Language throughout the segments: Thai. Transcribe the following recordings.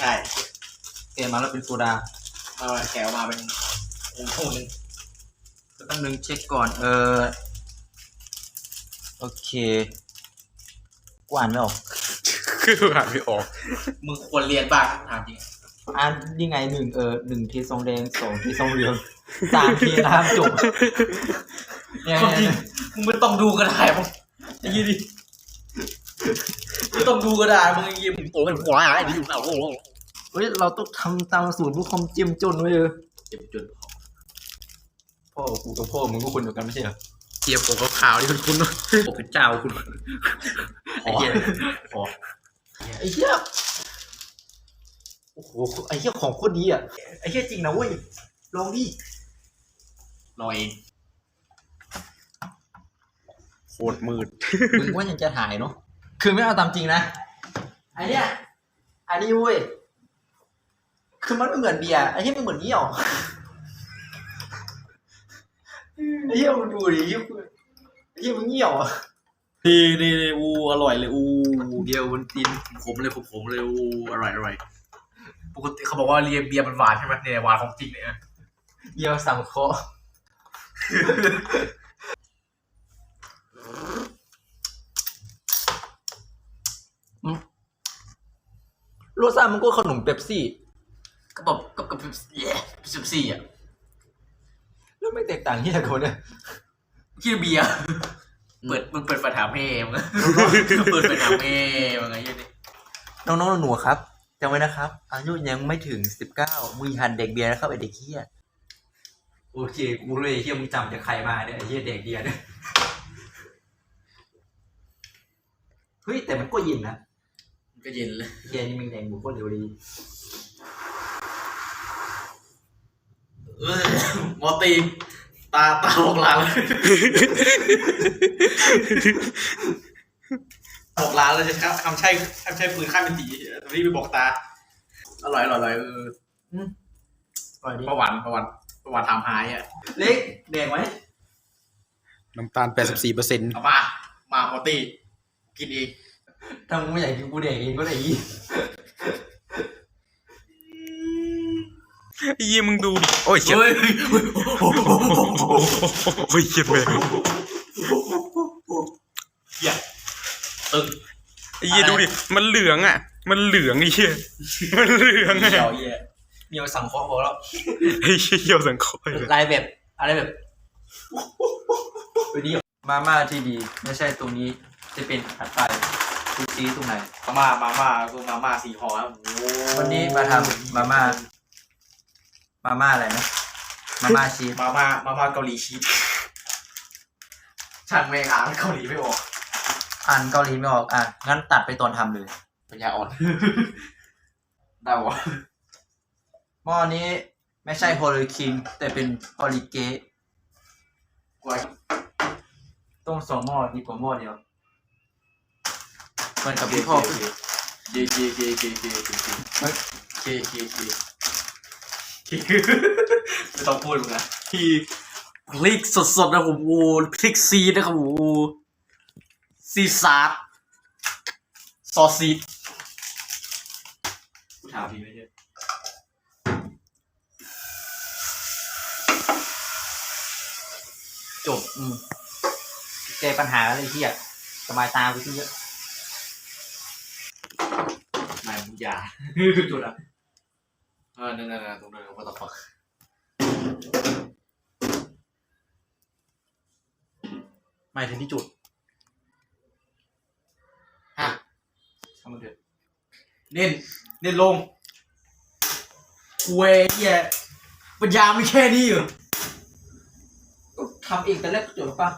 ใช่เกมมาแล้วเป็นโซดามาแกะออกมาเป็นองค์คู่หนึ่งแป๊บนึงเช็คก่อน เออ โอเคกูอ่านไม่ออกคืออ่านไม่ออก มึงควรเรียนบ้างถามจริงอ่านยังไงหนึ่งเออหนึ่งทีทรงแดงสองทีทรงเหลืองสามทีน้ำจุกเนี่ยคนจริงมึงไม่ต้องดูก็ได้มึงไอ้ยี่ดิไม่ต้องดูก็ได้มึงไอ้ยี่มึงโอ้ยหัวไอ้ดิเอาโอ้โห เฮ้ย เราต้องทำตามสูตรผู้คอมเจียมจนไว้เออเจ็บจนพ่อกูกับพ่อมึงก็คนเดียวกันไม่ใช่เหรอเกียร์ผมขาวๆนี่คุณคุณผมเป็นเจ้าคุณไอ้เหี้ยขอไอ้เหี้ยโอ้โหไอ้เหี้ยของโคตรดีอะไอ้เหี้ยจริงนะเว้ยลองดิรอเองโคตรมืดมึงว่ายังจะถ่ายเนาะคือไม่เอาตามจริงนะไอ้เนี้ยอันนี้เว้ย คือมันไม่เหมือนเบียร์ไอ้เหี้ยมันเหมือนเงี้ยวไอ้เหี้ยมึงดูดิไอ้เหี้ยไอ้เหี้ยมึงเงี้ยวอะนี่นี่อูอร่อยเลยอูเบียร์บนตีนขมเลยขมขมเลยอูอร่อยอร่อยปกติเขาบอกว่าเรียนเบียร์มันหวานใช่ไหมเนี่ยหวานของจริงเนี่ยเบียร์สังเคราะห์อืมรสชาติมันก็ขนมเป๊ปซี่ ก็แบบกับกับเย้สิบสี่อะแล้วไม่แตกต่างที่ไหนกันเนี่ยคิดเบียร์เปิดมึงเปิดฝาถามเฮ่มึงเปิดฝาถามเฮ่มึงไงยี่นี่น้องๆหนูๆครับจำไว้นะครับ อายุยังไม่ถึงสิบเก้ามึงอย่าหันเด็กเบียร์นะครับไอเด็กเฮียโอเคกูรู้เลยไอ้เฮียมึงจำจากใครมาเนี่ยไอเฮียเด็กเบียร์เนี่ยเฮ้ยแต่มันก็เยินนะมันก็เย็นเลยเฮียนี่มึงแดงบุกก็เร็วดี เออ หมอตีตาตาหกล้านเลยหกล้านเลยจะทำใช่ทำใช่ปืนข้ามเป็นตีรีบไปบอกตา อร่อยอร่อยอร่อยเออปล่อยดิประวันประวันประวันทำหายอะ เล็กแดงไหมน้ำตาล84เปอร์เซ็นต์เอามา มาหมอตีกินเองถ้ามึงไม่อยากกินกูแดกเองก็ได้ อียี่มึงดูดิโอ้ยเจ็บเฮ้ยโอ้ยเจ็บเลยอย่าตึงไอ้ยี่ดูดิมันเหลืองอะ มันเหลืองไอ้เหี้ยมันเหลืองอะเดี๋ยวเหี้ยเมียวสังเคราะห์บอกแล้วไอ้เหี้ยเหี่ยวสังคอยเลยลายแบบอะไรแบบไปดีมาม่าที่ดี ไม่ใช่ตรงนี้จะเป็นถัดไปดูซีตรงไหนมาม่ามาม่าคือมาม่าสี่ห่อครับโอ้โหวันนี้มาทำมาม่า มาม่าอะไรนะมาม่าชีสมาม่ามาม่าเกาหลีชีสช่างแม่งอ่านเกาหลีไม่ออกอ่านเกาหลีไม่ออกอะงั้นตัดไปตอนทำเลยปัญญาอ่อนได้วะหม้อนี้ไม่ใช่โฮลิคิงแต่เป็นโฮลิเกะกวยต้มสองหม้อดีกว่าหม้อเดียวเหมือนกับที่พ่อเกเกเกเกเกเกเกเกเฮ้ยเกเกเก ไม่ต้องพูดมึงนะที่พริกสดๆนะผมโอ้พริกซีดนะครับผมโอ้ซีซาร์ซอสซีดกูถามพี่ไม่ใช่จบอืมแก้ปัญหาอะไรที่อะสบายตาไปขึ้นเยอะนายบุญญาจุดอะเออนั่นนั่นตรงนั้นว่าต่อฟักหมายถึงที่จุดฮะทำมันเถอะเน้นเน้นลงเว้ยเหี้ยปัญญาไม่แค่นี้เหรอก็ทำเองแต่แรกก็จุดหรอปะ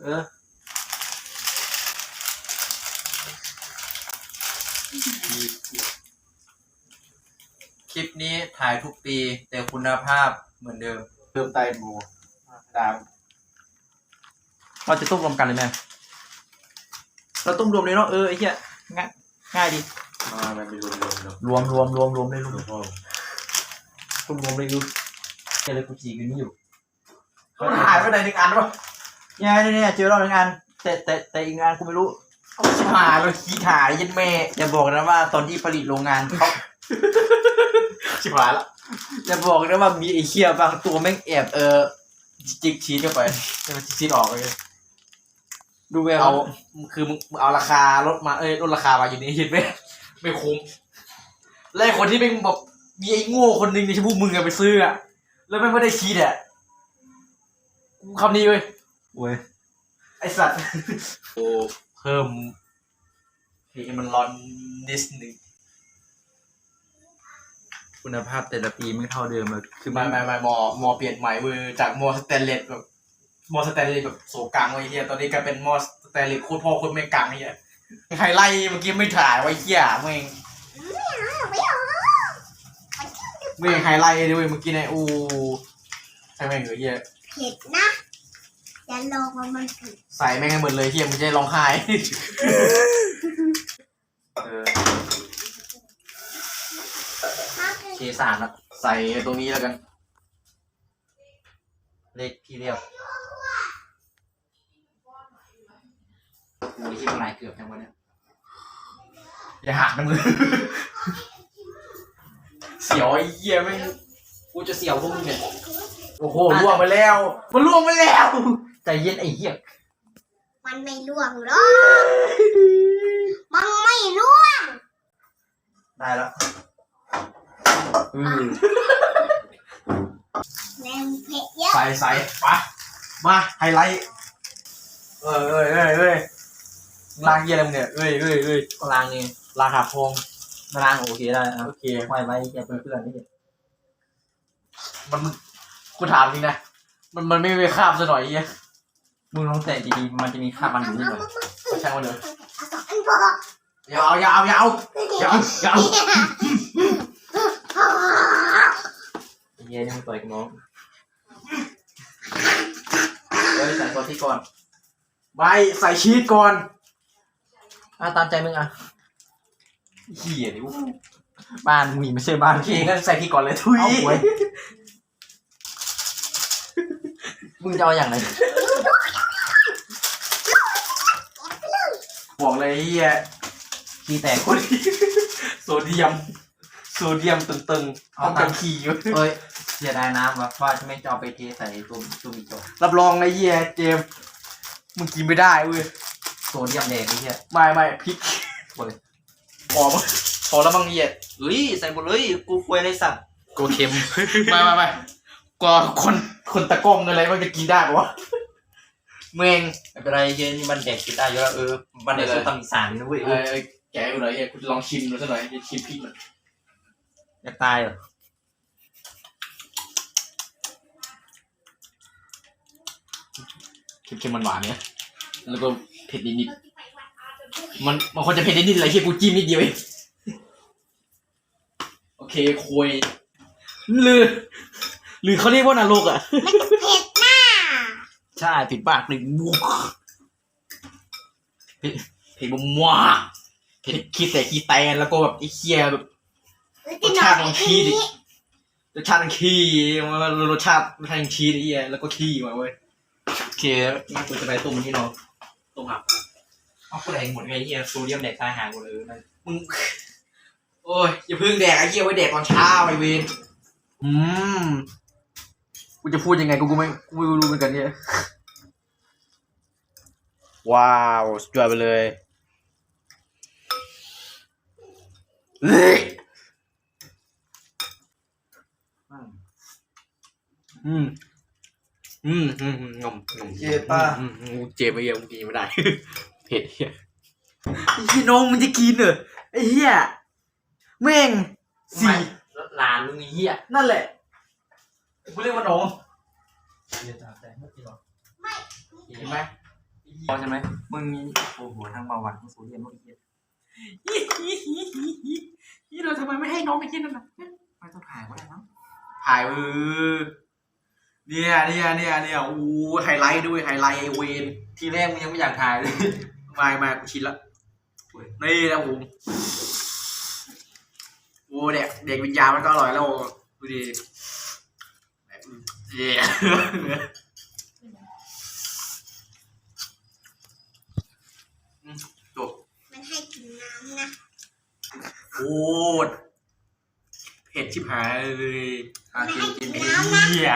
เออ คลิป นี้ถ่ายทุกปี แต่คุณภาพเหมือนเดิมเติมไตหมูตามเราจะต้มรวมกันเลยไหมเราต้มรวมเลยเนาะเออไอ้เหี้ยง่ายง่ายดีมามันมีรวมรวมเนาะรวมรวมรวมรวมเลยรวมหลวงพ่อต้มรวมเลยดูเจอเลยกูจีกันนี่อยู่เขาหายไปไหนหนึ่งอันวะเนี่ยเนี่ยเนี่ยเจอเราหนึ่งอันแต่แต่แต่อีกงานกูไม่รู้ชิบหายแล้วขี้หายยันแม่อย่าบอกนะว่าตอนที่ผลิตโรงงานเขา ชิบหายละอย่าบอกนะว่ามีไอ้เคียบางตัวแม่งแอบเออจิกชีสเข้าไปให้มันชีสออกเลยดูแววเอา คือมึงมึงเอาราคาลดมาเอ้ยลดราคามาอยู่นี่เห็นไหมไม่คุ้มแล้วไอ้คนที่เป็นแบบมีไอ้โง่คนหนึ่งในที่พวกมึงอะไปซื้ออะแล้วไม่งไม่ได้ชีสอะกูคำนี้เว้ยเว้ยไอสัตว์ โอ้เพิ่มให้มันร้อนนิดนึง คุณภาพแต่ละปีไม่เท่าเดิมเลยคืคืออมัไม่นไม่ไม่มอมอเปลี่ยนใหม่เว้ยจากมอสแตนเลสแบบมอสแตนเลสแบบโสกังไว้เฮียตอนนี้กลายเป็นมอสแตนเลสโคตรพ่อโคตรแม่กังไอ้เฮียไฮไลท์เมื่อกี้ไม่ถ่ายไว้เฮียแม่งแม่งไฮไลท์เลยเว้ยเมื่อกี้เนี่ยอู้ใช่แม่งเหรอเฮียเผ็ดนะอย่าลองว่ามันเผ็ดใส่แม่งให้หมดเลยเฮียมึงจะได้ร้องไห้ เออมาก เลยเคสามแล้วใส่ตรงนี้แล้วกัน เลขที่เรียบโอ้ยที่มันหลายเกือบจังวะเนี่ยอย่าหักนะมึง เสียวไอ้เหี้ยแม่งกูจะเสียวพวกมึงเนี่ยโอ้โหล่วงไปแล้ว มันล่วงไปแล้ว ใจเย็นไอ้เหี้ยมันไม่ล่วงหรอก มันไม่ล่วง ได้แล้ว อืมแรงเผ็ดเยอะใส่ใส่มามาไฮไลท์เอ้ยเอ้ยเอ้ยเอ้ยล้างเหี้ยอะไรมึงเนี่ยเอ้ยเอ้ยเอ้ยก็ล้างเองล้างหาพองมาล้างโอเคได้นะโอเคไว้ไว้แกเพื่อนๆนี่มันกูถามจริงนะมันมันไม่ไปคาบซะหน่อยไอ้เหี้ยมึงลองแตะดีๆมันจะมีคราบมันอยู่นิดหน่อยก็ช่างมันเถอะเอาสองอันพออย่าเอาอย่าเอาอย่าเอาอย่าเอาอย่าเอา ไอ้เหี้ยนี่มึงต่อยกับน้องเฮ้ยใส่ซอสที่ก่อนไม่ใส่ชีสก่อนอะตามใจมึงอะเหี้ยดิวบ้านมึงมีไม่ใช่บ้านโอเคพี่งั้นใส่พี่ก่อนเลยทุยเอาไว้มึงจะเอาอย่างไร บอกเลยไอ้เฮียขี้แตกคนที่โซเดียม โซเดียมตึงๆต้องกันขี่อยู่ เอ้ย เสียดายน้ำวะว่าจะไม่จะเอาไปเทใส่ตัวตัวมีโจกรับรองไอ้เฮียเจมส์มึงกินไม่ได้เว้ยโซเดียมแดงไอ้เหี้ยไม่ไม่พริกหมดเลยพอมั้งพอแล้วมั้งเฮียเฮ้ยใส่หมดเลยกูควยเลยสั่งกูเค็มไม่ไม่ไม่ก็คนคนตะกล้องอะไรมันจะกินได้ปะวะเมงไม่เป็นไรเย็นนี่มันแดกกินได้อยู่แล้วเออมันแดกส้มตำอีสานนี่นะเว้ยเออแกะอยู่หน่อยเฮียกูจะลองชิมดูสักหน่อยจะชิมพริกหน่อยอยากตายเหรอ เค็มๆหวานๆเนี่ยแล้วก็เผ็ดนิดๆมันมันควรจะเผ็ดนิดๆอะไรเฮียกูจิ้มนิดเดียวเองโอเคคุยหรือหรือเขาเรียกว่านรกอะมันเผ็ดน่ะใช่ผิดปากหนึ่งบุกเผ็ดเผ็ดมากเผ็ดขี้แต่ขี้แตนแล้วก็แบบไอ้เคียแบบรสชาติของชีสดิรสชาติมันขี้มันรสชาติรสชาติชีสไอ้เหี้ยแล้วก็ขี้มาเว้ย โอเคงั้นกูจะไปต้มที่เนาะต้มหับเอากูแดกหมดไงเหี้ยโซเดียมแดกตายหางหมดเลยนั่นมึงโอ้ยอย่าเพิ่งแดกไอ้เหี้ยไว้แดกตอนเช้าไอ้เวนอืมกูจะพูดยังไงกูกูไม่กูไม่รู้เหมือนกันเนี่ยว้าวสุดยอดไปเลยเฮ้ยอืม อืมอืมอืมงมงมเจ็บป่ะอืมอืมกูเจ็บไปเหี้ยกูกินไม่ได้ เผ็ดเหี้ยไอ้เหี้ยน้องมันจะกินเหรอไอ้เหี้ยแม่งสี่ หลานมึงไอ้เหี้ยนั่นแหละกูเรียกว่าน้องเหี้ยตาแตกไม่กินหรอกเห็นไหมพอใช่ไหมมึงมีโอ้โหทั้งเบาหวานทั้งโซเดียมทั้งไอ้เหี้ยนี่เราทำไมไม่ให้น้องไปกินนั่นน่ะไม่ต้องถ่ายก็ได้มั้งถ่ายเออ เนี่ยเนี่ยเนี่ยเนี่ยอู้ไฮไลท์ด้วยไฮไลท์ไอเวนทีแรกมึงยังไม่อยากถ่ายเลยมามากูชินละนี่นะผมโอ้เด็กเด็กวิญญาณมันก็อร่อยแล้วดูดิเย้จบโคตรเผ็ดชิบหายเลยอะกินกินกินน้ำนะเหี้ย